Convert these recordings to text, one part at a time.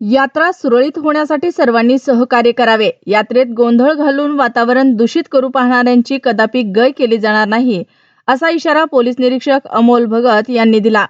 यात्रा सुरळीत होण्यासाठी सर्वांनी सहकार्य करावे. यात्रेत गोंधळ घालून वातावरण दूषित करू पाहणाऱ्यांची कदापि गय केली जाणार नाही असा इशारा पोलीस निरीक्षक अमोल भगत यांनी दिला.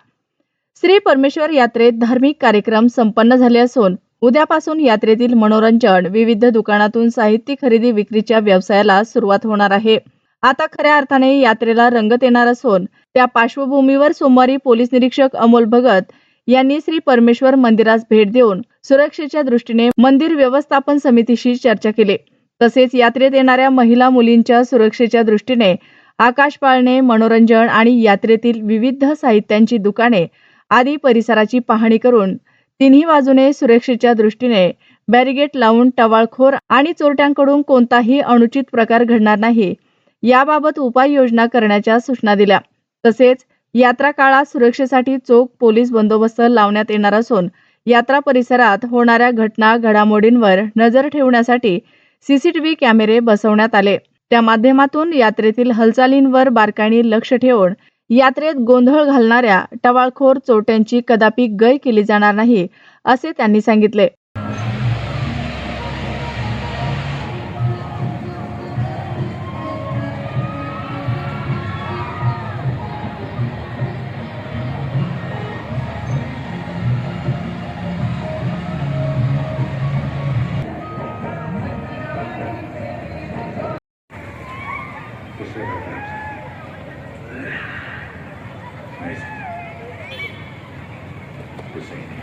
श्री परमेश्वर यात्रेत धार्मिक कार्यक्रम संपन्न झाले असून उद्यापासून यात्रेतील मनोरंजन विविध दुकानातून साहित्य खरेदी विक्रीच्या व्यवसायाला सुरुवात होणार आहे. आता खऱ्या अर्थाने यात्रेला रंगत येणार असून त्या पार्श्वभूमीवर सोमवारी पोलीस निरीक्षक अमोल भगत यांनी श्री परमेश्वर मंदिरास भेट देऊन सुरक्षेच्या दृष्टीने मंदिर व्यवस्थापन समितीशी चर्चा केली. तसेच यात्रेत येणाऱ्या महिला मुलींच्या सुरक्षेच्या दृष्टीने आकाश पाळणे मनोरंजन आणि यात्रेतील विविध साहित्यांची दुकाने आदी परिसराची पाहणी करून तिन्ही बाजूने सुरक्षेच्या दृष्टीने बॅरिगेट लावून टवाळखोर आणि चोरट्यांकडून कोणताही अनुचित प्रकार घडणार नाही याबाबत उपाययोजना करण्याच्या सूचना दिल्या. तसेच यात्रा काळात सुरक्षेसाठी चोख पोलीस बंदोबस्त लावण्यात येणार असून यात्रा परिसरात होणाऱ्या घटना घडामोडींवर नजर ठेवण्यासाठी सीसीटीव्ही कॅमेरे बसवण्यात आले. त्या माध्यमातून यात्रेतील हालचालींवर बारकाईने लक्ष ठेवून यात्रेत गोंधळ घालणाऱ्या टवाळखोर चोरट्यांची कदापि गय केली जाणार नाही असे त्यांनी सांगितले. Você Mas... Você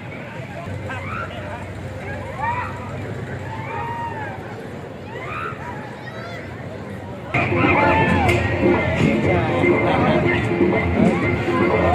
Thank